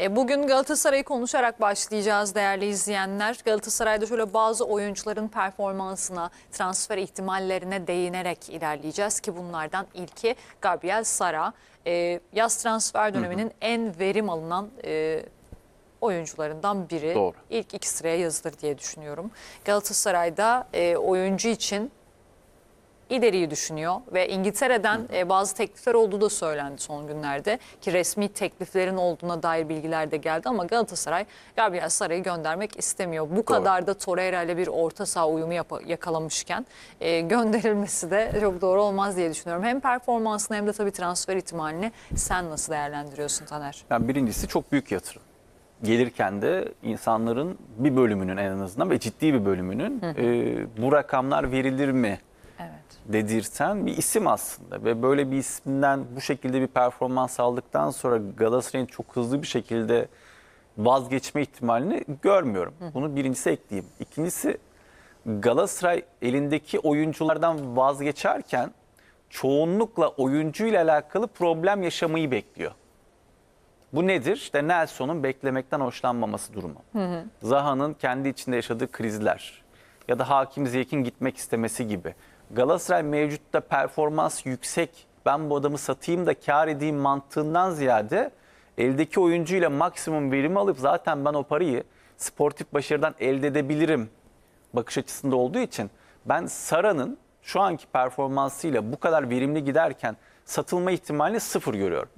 E, Bugün Galatasaray'ı konuşarak başlayacağız değerli izleyenler. Galatasaray'da şöyle bazı oyuncuların performansına, transfer ihtimallerine değinerek ilerleyeceğiz ki bunlardan ilki Gabriel Sara. E, Yaz transfer döneminin en verim alınan e, oyuncularından biri. Doğru. İlk iki sıraya yazılır diye düşünüyorum. Galatasaray'da oyuncu için ileriyi düşünüyor ve İngiltere'den e, bazı teklifler olduğu da söylendi son günlerde ki resmi tekliflerin olduğuna dair bilgiler de geldi ama Galatasaray Gabriel Sara'yı göndermek istemiyor. Bu kadar da Torreira ile bir orta saha uyumu yakalamışken e, gönderilmesi de çok doğru olmaz diye düşünüyorum. Hem performansını hem de tabii transfer ihtimalini sen nasıl değerlendiriyorsun Taner? Yani birincisi çok büyük yatırım. Gelirken de insanların bir bölümünün en azından ve ciddi bir bölümünün e, bu rakamlar verilir mi. Dedirten bir isim aslında. Ve böyle bir isimden bu şekilde bir performans aldıktan sonra Galatasaray'ın çok hızlı bir şekilde vazgeçme ihtimalini görmüyorum. Bunu birincisi ekleyeyim. İkincisi Galatasaray elindeki oyunculardan vazgeçerken çoğunlukla oyuncuyla alakalı problem yaşamayı bekliyor. Bu nedir? İşte Nelson'un beklemekten hoşlanmaması durumu. Zaha'nın kendi içinde yaşadığı krizler ya da Hakim Ziyech'in gitmek istemesi gibi. Galatasaray mevcutta performans yüksek, ben bu adamı satayım da kar edeyim mantığından ziyade eldeki oyuncuyla maksimum verim alıp zaten ben o parayı sportif başarıdan elde edebilirim bakış açısında olduğu için ben Sara'nın şu anki performansıyla bu kadar verimli giderken satılma ihtimalini sıfır görüyorum.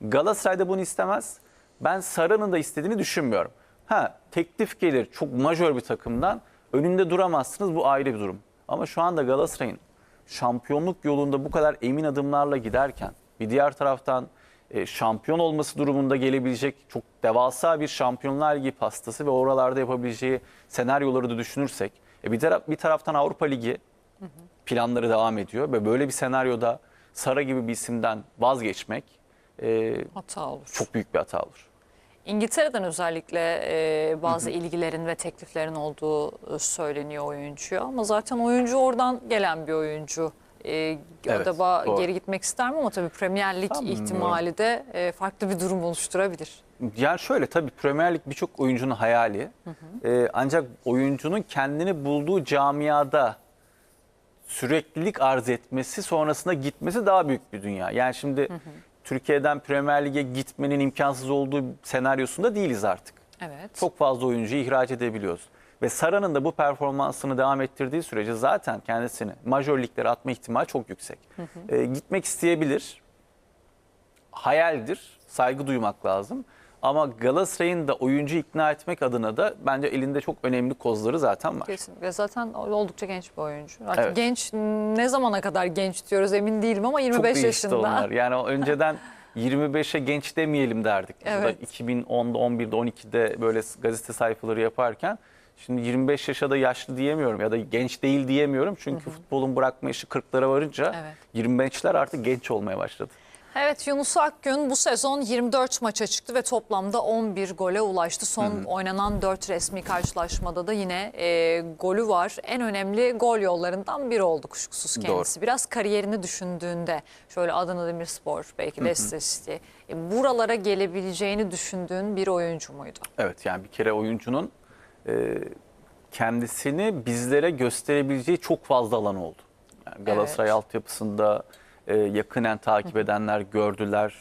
Galatasaray'da bunu istemez. Ben Sara'nın da istediğini düşünmüyorum. Ha teklif gelir çok majör bir takımdan önünde duramazsınız bu ayrı bir durum. Ama şu anda Galatasaray'ın şampiyonluk yolunda bu kadar emin adımlarla giderken bir diğer taraftan e, şampiyon olması durumunda gelebilecek çok devasa bir şampiyonlar ligi pastası ve oralarda yapabileceği senaryoları da düşünürsek e, bir, taraf, bir taraftan Avrupa Ligi planları devam ediyor ve böyle bir senaryoda Sara gibi bir isimden vazgeçmek e, Hata olur. çok büyük bir hata olur. İngiltere'den özellikle e, bazı ilgilerin ve tekliflerin olduğu e, söyleniyor oyuncuya ama zaten oyuncu oradan gelen bir oyuncu. E, Evet, acaba doğru. geri gitmek ister mi ama tabii Premier Lig Sanmıyorum. ihtimali de e, farklı bir durum oluşturabilir. Yani şöyle tabii Premier Lig birçok oyuncunun hayali. Ee, ancak oyuncunun kendini bulduğu camiada süreklilik arz etmesi sonrasında gitmesi daha büyük bir dünya. Yani şimdi Türkiye'den Premier Lig'e gitmenin imkansız olduğu senaryosunda değiliz artık. Evet. Çok fazla oyuncuyu ihraç edebiliyoruz. Ve Sara'nın da bu performansını devam ettirdiği sürece zaten kendisini majör liglere atma ihtimali çok yüksek. Ee, gitmek isteyebilir. Hayaldir. Saygı duymak lazım. Ama Galatasaray'ın da oyuncu ikna etmek adına da bence elinde çok önemli kozları zaten var. Kesinlikle zaten oldukça genç bir oyuncu. Artık Evet. genç ne zamana kadar genç diyoruz emin değilim ama Çok 25 değişti yaşında. onlar. Yani önceden 25'e genç demeyelim derdik. Evet. 2010'da, 11'de, 12'de böyle gazete sayfaları yaparken şimdi 25 yaşa da yaşlı diyemiyorum ya da genç değil diyemiyorum. Çünkü futbolun bırakma işi 40'lara varınca Evet. 25'ler artık genç olmaya başladı. Evet Yunus Akgün bu sezon 24 maça çıktı ve toplamda 11 gole ulaştı. Son oynanan 4 resmi karşılaşmada da yine e, golü var. En önemli gol yollarından biri oldu kuşkusuz kendisi. Biraz kariyerini düşündüğünde şöyle Adana Demirspor belki Leicester City e, buralara gelebileceğini düşündüğün bir oyuncu muydu? Evet yani bir kere oyuncunun e, kendisini bizlere gösterebileceği çok fazla alan oldu. Yani Galatasaray Evet. altyapısında e, yakinen takip edenler gördüler.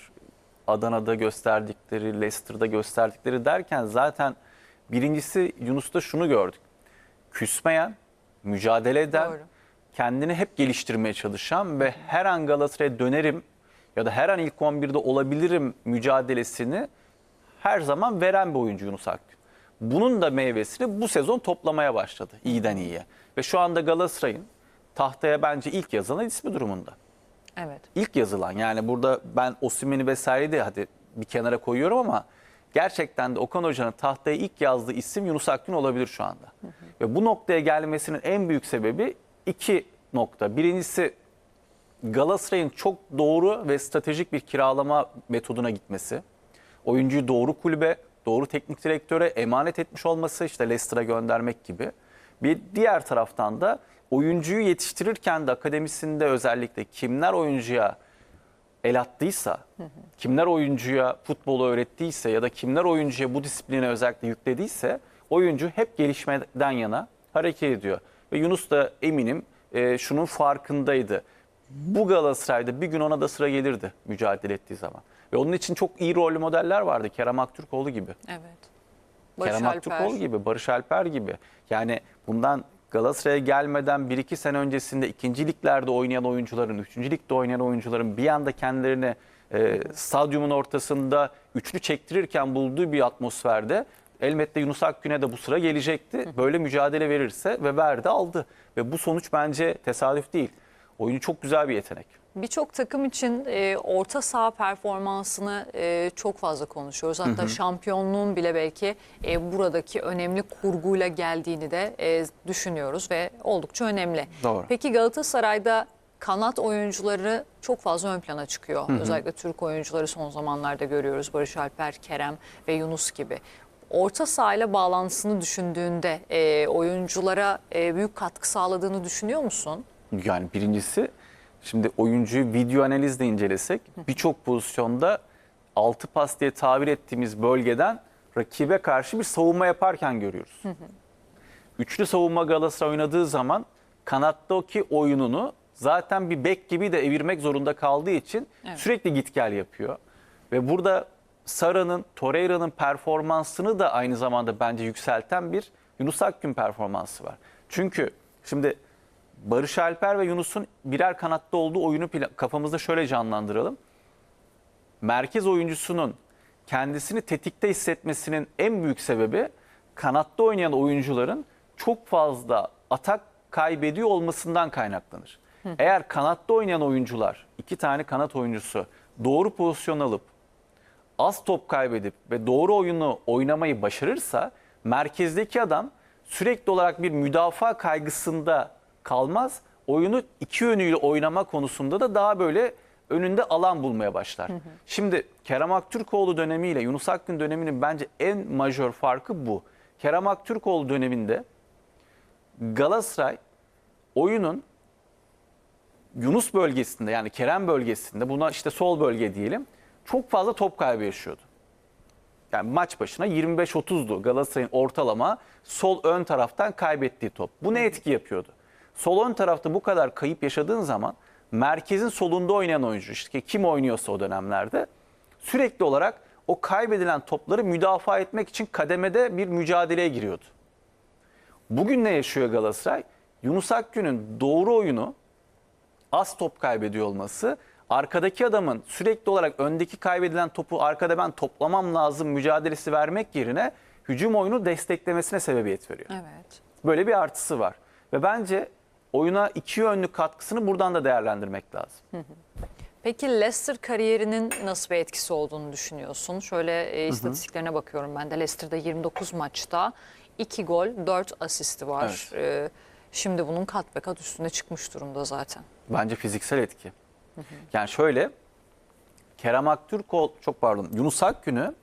Adana'da gösterdikleri, Leicester'da gösterdikleri derken zaten birincisi Yunus'ta şunu gördük. Küsmeyen, mücadele eden, Doğru. kendini hep geliştirmeye çalışan ve her an Galatasaray'a dönerim ya da her an ilk 11'de olabilirim mücadelesini her zaman veren bir oyuncu Yunus Akgün. Bunun da meyvesini bu sezon toplamaya başladı iyiden iyiye. Ve şu anda Galatasaray'ın tahtaya bence ilk yazılan ismi durumunda. Evet. İlk yazılan yani burada ben Osimhen'i vesaire de hadi bir kenara koyuyorum ama gerçekten de Okan Hoca'nın tahtaya ilk yazdığı isim Yunus Akgün olabilir şu anda. Ve bu noktaya gelmesinin en büyük sebebi iki nokta. Birincisi Galatasaray'ın çok doğru ve stratejik bir kiralama metoduna gitmesi. Oyuncuyu doğru kulübe, doğru teknik direktöre emanet etmiş olması işte Leicester'a göndermek gibi. Bir diğer taraftan da oyuncuyu yetiştirirken de akademisinde özellikle kimler oyuncuya el attıysa, kimler oyuncuya futbolu öğrettiyse ya da kimler oyuncuya bu disipline özellikle yüklediyse oyuncu hep gelişmeden yana hareket ediyor. Ve Yunus da eminim e, şunun farkındaydı. Bu Galatasaray'da bir gün ona da sıra gelirdi mücadele ettiği zaman. Ve onun için çok iyi rol modeller vardı. Kerem Aktürkoğlu gibi. Evet. Barış Kerem Alper. Aktürkoğlu gibi, Barış Alper gibi. Yani bundan Galatasaray'a gelmeden 1-2 sene öncesinde ikinci liglerde oynayan oyuncuların, üçüncü ligde oynayan oyuncuların bir anda kendilerini e, stadyumun ortasında üçlü çektirirken bulduğu bir atmosferde elbette Yunus Akgün'e de bu sıra gelecekti. Böyle mücadele verirse ve verdi aldı. Ve bu sonuç bence tesadüf değil. Oyunu çok güzel bir yetenek. Birçok takım için e, orta saha performansını e, çok fazla konuşuyoruz. Hatta şampiyonluğun bile belki e, buradaki önemli kurguyla geldiğini de e, düşünüyoruz ve oldukça önemli. Doğru. Peki Galatasaray'da kanat oyuncuları çok fazla ön plana çıkıyor. Özellikle Türk oyuncuları son zamanlarda görüyoruz. Barış Alper, Kerem ve Yunus gibi. Orta sahayla bağlantısını düşündüğünde e, oyunculara e, büyük katkı sağladığını düşünüyor musun? Yani birincisi şimdi oyuncuyu video analizle incelesek birçok pozisyonda altı pas diye tabir ettiğimiz bölgeden rakibe karşı bir savunma yaparken görüyoruz. Üçlü savunma Galatasaray oynadığı zaman kanattaki oyununu zaten bir bek gibi de evirmek zorunda kaldığı için Evet. sürekli git gel yapıyor. Ve burada Sara'nın, Torreira'nın performansını da aynı zamanda bence yükselten bir Yunus Akgün performansı var. Çünkü şimdi Barış Alper ve Yunus'un birer kanatta olduğu oyunu kafamızda şöyle canlandıralım. Merkez oyuncusunun kendisini tetikte hissetmesinin en büyük sebebi kanatta oynayan oyuncuların çok fazla atak kaybediyor olmasından kaynaklanır. Eğer kanatta oynayan oyuncular, iki tane kanat oyuncusu doğru pozisyon alıp az top kaybedip ve doğru oyunu oynamayı başarırsa merkezdeki adam sürekli olarak bir müdafaa kaygısında kalmaz. Oyunu iki yönüyle oynama konusunda da daha böyle önünde alan bulmaya başlar. Şimdi Kerem Aktürkoğlu dönemiyle Yunus Akgün döneminin bence en majör farkı bu. Kerem Aktürkoğlu döneminde Galatasaray oyunun Yunus bölgesinde yani Kerem bölgesinde buna işte sol bölge diyelim çok fazla top kaybı yaşıyordu. Yani maç başına 25-30'du Galatasaray'ın ortalama sol ön taraftan kaybettiği top. Bu ne etki yapıyordu? Sol ön tarafta bu kadar kayıp yaşadığın zaman merkezin solunda oynayan oyuncu işte kim oynuyorsa o dönemlerde sürekli olarak o kaybedilen topları müdafaa etmek için kademede bir mücadeleye giriyordu. Bugün ne yaşıyor Galatasaray? Yunus Akgün'ün doğru oyunu az top kaybediyor olması arkadaki adamın sürekli olarak öndeki kaybedilen topu arkada ben toplamam lazım mücadelesi vermek yerine hücum oyunu desteklemesine sebebiyet veriyor. Evet. Böyle bir artısı var. Ve bence oyuna iki yönlü katkısını buradan da değerlendirmek lazım. Peki Leicester kariyerinin nasıl bir etkisi olduğunu düşünüyorsun? Şöyle e, istatistiklerine bakıyorum ben de. Leicester'da 29 maçta 2 gol, 4 asisti var. E, şimdi bunun kat be kat üstüne çıkmış durumda zaten. Bence fiziksel etki. Yani şöyle Kerem Aktürkoğlu çok pardon Yunus Akgün'ü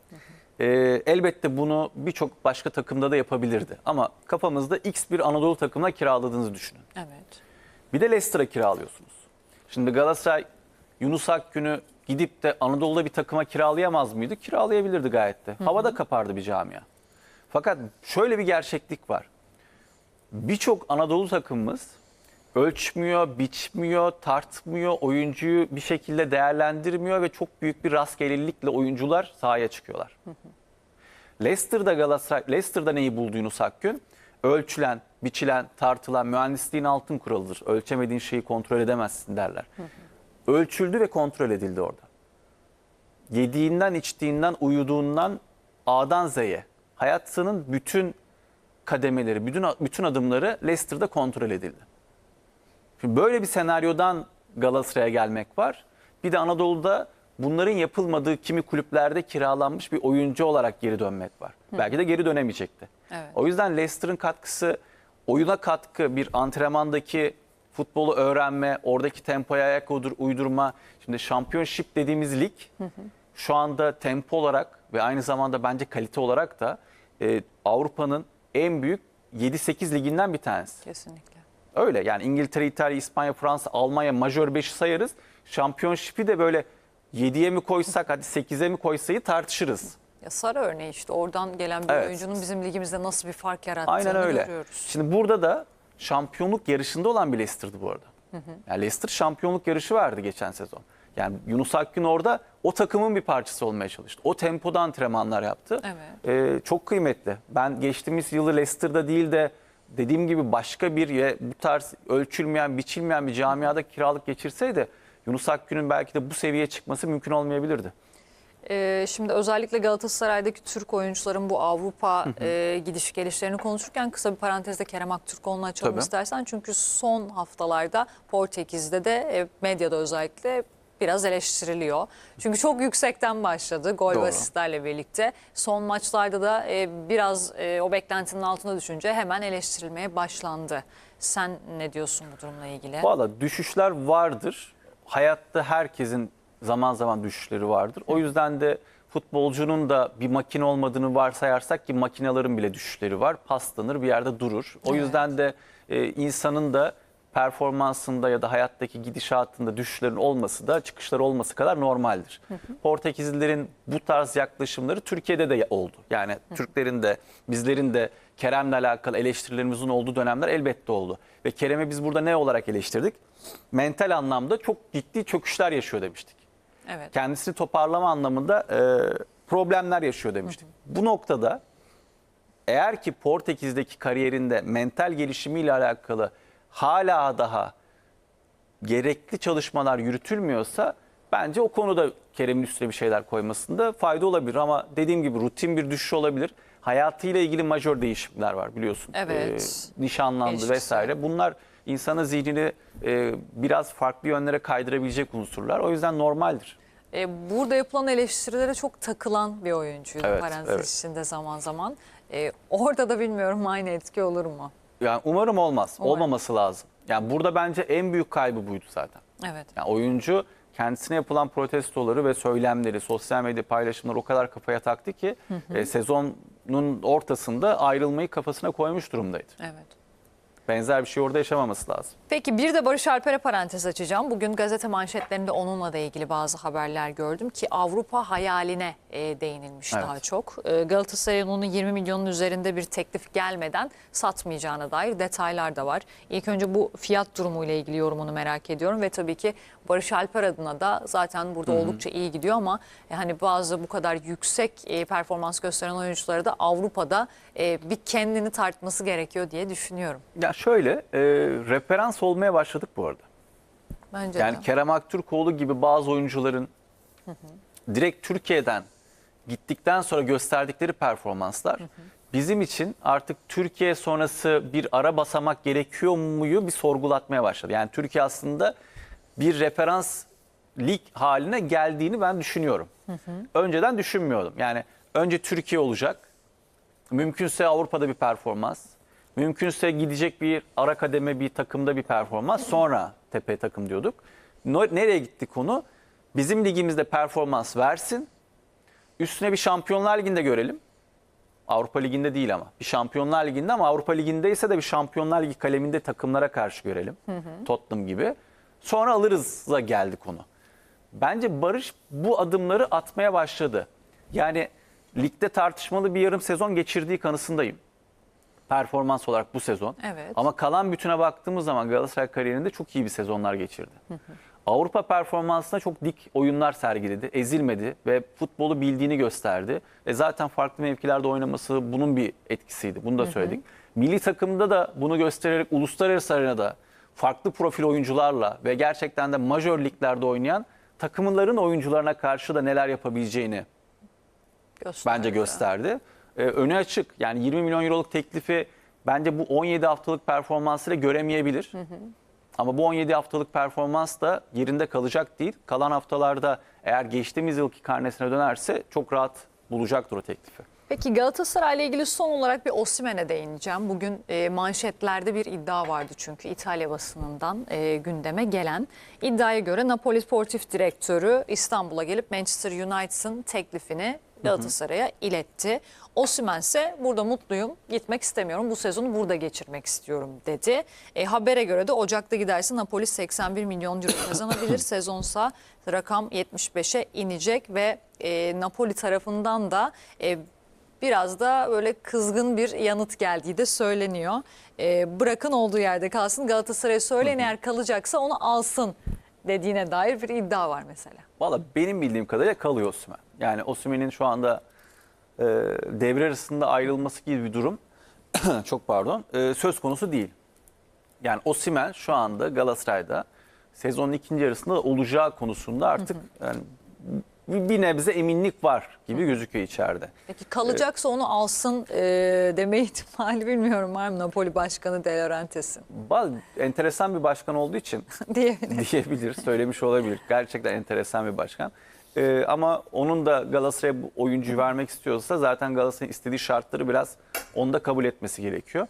e, elbette bunu birçok başka takımda da yapabilirdi. Ama kafamızda X bir Anadolu takımına kiraladığınızı düşünün. Evet. Bir de Leicester'a kiralıyorsunuz. Şimdi Galatasaray Yunus Akgün'ü gidip de Anadolu'da bir takıma kiralayamaz mıydı? Kiralayabilirdi gayet de. Havada kapardı bir camia. Fakat şöyle bir gerçeklik var. Birçok Anadolu takımımız ölçmüyor, biçmiyor, tartmıyor, oyuncuyu bir şekilde değerlendirmiyor ve çok büyük bir rastgelelikle oyuncular sahaya çıkıyorlar. Leicester'da Galatasaray, Leicester'da neyi buldu Yunus Akgün? Ölçülen, biçilen, tartılan mühendisliğin altın kuralıdır. Ölçemediğin şeyi kontrol edemezsin derler. Ölçüldü ve kontrol edildi orada. Yediğinden, içtiğinden, uyuduğundan A'dan Z'ye hayatının bütün kademeleri, bütün bütün adımları Leicester'da kontrol edildi. Şimdi böyle bir senaryodan Galatasaray'a gelmek var. Bir de Anadolu'da bunların yapılmadığı kimi kulüplerde kiralanmış bir oyuncu olarak geri dönmek var. Belki de geri dönemeyecekti. Evet. O yüzden Leicester'ın katkısı oyuna katkı, bir antrenmandaki futbolu öğrenme, oradaki tempoya ayak uydur- uydurma. Şimdi şampiyonşip dediğimiz lig şu anda tempo olarak ve aynı zamanda bence kalite olarak da e, Avrupa'nın en büyük 7-8 liginden bir tanesi. Kesinlikle. Öyle yani İngiltere, İtalya, İspanya, Fransa, Almanya majör 5'i sayarız. Şampiyonşipi de böyle 7'ye mi koysak hadi 8'e mi koysayı tartışırız. Ya Sara örneği işte oradan gelen bir Evet. oyuncunun bizim ligimizde nasıl bir fark yarattığını Aynen öyle. görüyoruz. Şimdi burada da şampiyonluk yarışında olan bir Leicester'dı bu arada. Yani Leicester şampiyonluk yarışı verdi geçen sezon. Yani Yunus Akgün orada o takımın bir parçası olmaya çalıştı. O tempoda antrenmanlar yaptı. Evet. Ee, çok kıymetli. Ben geçtiğimiz yılı Leicester'da değil de dediğim gibi başka bir ye- bu tarz ölçülmeyen, biçilmeyen bir camiada kiralık geçirseydi Yunus Akgün'ün belki de bu seviyeye çıkması mümkün olmayabilirdi. Ee, şimdi özellikle Galatasaray'daki Türk oyuncuların bu Avrupa e, gidiş gelişlerini konuşurken kısa bir parantezde Kerem Aktürkoğlu'nu açalım Tabii. istersen. Çünkü son haftalarda Portekiz'de de e, medyada özellikle biraz eleştiriliyor. Çünkü çok yüksekten başladı gol Doğru. ve asistlerle birlikte. Son maçlarda da e, biraz e, o beklentinin altına düşünce hemen eleştirilmeye başlandı. Sen ne diyorsun bu durumla ilgili? Valla düşüşler vardır. Hayatta herkesin zaman zaman düşüşleri vardır. O yüzden de futbolcunun da bir makine olmadığını varsayarsak ki makinelerin bile düşüşleri var. Paslanır bir yerde durur. O Evet. yüzden de e, insanın da performansında ya da hayattaki gidişatında düşüşlerin olması da çıkışları olması kadar normaldir. Portekizlilerin bu tarz yaklaşımları Türkiye'de de oldu. Yani Türklerin de bizlerin de Kerem'le alakalı eleştirilerimizin olduğu dönemler elbette oldu. Ve Kerem'i biz burada ne olarak eleştirdik? Mental anlamda çok ciddi çöküşler yaşıyor demiştik. Evet. Kendisini toparlama anlamında e, problemler yaşıyor demiştik. Bu noktada eğer ki Portekiz'deki kariyerinde mental gelişimiyle alakalı hala daha gerekli çalışmalar yürütülmüyorsa bence o konuda Kerem'in üstüne bir şeyler koymasında fayda olabilir ama dediğim gibi rutin bir düşüş olabilir. Hayatıyla ilgili majör değişimler var biliyorsun. Evet. Ee, nişanlandı İlişkisi. vesaire. Bunlar insanın zihnini e, biraz farklı yönlere kaydırabilecek unsurlar. O yüzden normaldir. E, burada yapılan eleştirilere çok takılan bir oyuncuydu Evet, parantez evet. içinde zaman zaman. E, orada da bilmiyorum aynı etki olur mu? Yani umarım olmaz. Umarım. Olmaması lazım. Yani burada bence en büyük kaybı buydu zaten. Evet. Yani oyuncu kendisine yapılan protestoları ve söylemleri, sosyal medya paylaşımları o kadar kafaya taktı ki e, sezonun ortasında ayrılmayı kafasına koymuş durumdaydı. Evet. Benzer bir şey orada yaşamaması lazım. Peki bir de Barış Alper'e parantez açacağım. Bugün gazete manşetlerinde onunla da ilgili bazı haberler gördüm ki Avrupa hayaline e, değinilmiş Evet. daha çok. E, Galatasaray'ın onu 20 milyonun üzerinde bir teklif gelmeden satmayacağına dair detaylar da var. İlk önce bu fiyat durumuyla ilgili yorumunu merak ediyorum ve tabii ki Barış Alper adına da zaten burada oldukça iyi gidiyor ama e, hani bazı bu kadar yüksek e, performans gösteren oyuncuları da Avrupa'da e, bir kendini tartması gerekiyor diye düşünüyorum. Ya şöyle, e, referans olmaya başladık bu arada. Bence Yani de. Kerem Aktürkoğlu gibi bazı oyuncuların direkt Türkiye'den gittikten sonra gösterdikleri performanslar bizim için artık Türkiye sonrası bir ara basamak gerekiyor muyu bir sorgulatmaya başladı. Yani Türkiye aslında bir referans lig haline geldiğini ben düşünüyorum. Önceden düşünmüyordum. Yani önce Türkiye olacak. Mümkünse Avrupa'da bir performans. Mümkünse gidecek bir ara kademe bir takımda bir performans. Sonra tepe takım diyorduk. Nereye gitti konu? Bizim ligimizde performans versin. Üstüne bir Şampiyonlar Ligi'nde görelim. Avrupa Ligi'nde değil ama. Bir Şampiyonlar Ligi'nde ama Avrupa Ligi'nde ise de bir Şampiyonlar Ligi kaleminde takımlara karşı görelim. Tottenham gibi. Sonra alırız'a geldi konu. Bence Barış bu adımları atmaya başladı. Yani ligde tartışmalı bir yarım sezon geçirdiği kanısındayım. Performans olarak bu sezon. Evet. Ama kalan bütüne baktığımız zaman Galatasaray kariyerinde çok iyi bir sezonlar geçirdi. Avrupa performansında çok dik oyunlar sergiledi, ezilmedi ve futbolu bildiğini gösterdi. E zaten farklı mevkilerde oynaması bunun bir etkisiydi. Bunu da söyledik. Milli takımda da bunu göstererek uluslararası arenada farklı profil oyuncularla ve gerçekten de majör liglerde oynayan takımların oyuncularına karşı da neler yapabileceğini Gösterdi. bence gösterdi. Ee, önü açık. Yani 20 milyon euroluk teklifi bence bu 17 haftalık performansıyla göremeyebilir. Ama bu 17 haftalık performans da yerinde kalacak değil. Kalan haftalarda eğer geçtiğimiz yılki karnesine dönerse çok rahat bulacaktır o teklifi. Peki Galatasaray ile ilgili son olarak bir Osimhen'e değineceğim. Bugün e, manşetlerde bir iddia vardı çünkü İtalya basınından e, gündeme gelen. iddiaya göre Napoli Sportif Direktörü İstanbul'a gelip Manchester United'ın teklifini Galatasaray'a iletti. Osimhen ise burada mutluyum, gitmek istemiyorum, bu sezonu burada geçirmek istiyorum dedi. E, habere göre de Ocak'ta giderse Napoli 81 milyon euro kazanabilir. Sezonsa rakam 75'e inecek ve e, Napoli tarafından da e, biraz da böyle kızgın bir yanıt geldiği de söyleniyor. E, bırakın olduğu yerde kalsın Galatasaray'a söyleyin eğer kalacaksa onu alsın dediğine dair bir iddia var mesela. Valla benim bildiğim kadarıyla kalıyor Osimhen. Yani Osimhen'in şu anda e, devre arasında ayrılması gibi bir durum çok pardon e, söz konusu değil. Yani Osimhen şu anda Galatasaray'da sezonun ikinci yarısında olacağı konusunda artık yani bir bir nebze eminlik var gibi gözüküyor içeride. Peki kalacaksa onu alsın e, deme ihtimali bilmiyorum var mı Napoli Başkanı De Laurentiis'in enteresan bir başkan olduğu için diyebilir. diyebilir, söylemiş olabilir. Gerçekten enteresan bir başkan. Ee, ama onun da Galatasaray'a bu oyuncuyu vermek istiyorsa zaten Galatasaray'ın istediği şartları biraz onda kabul etmesi gerekiyor.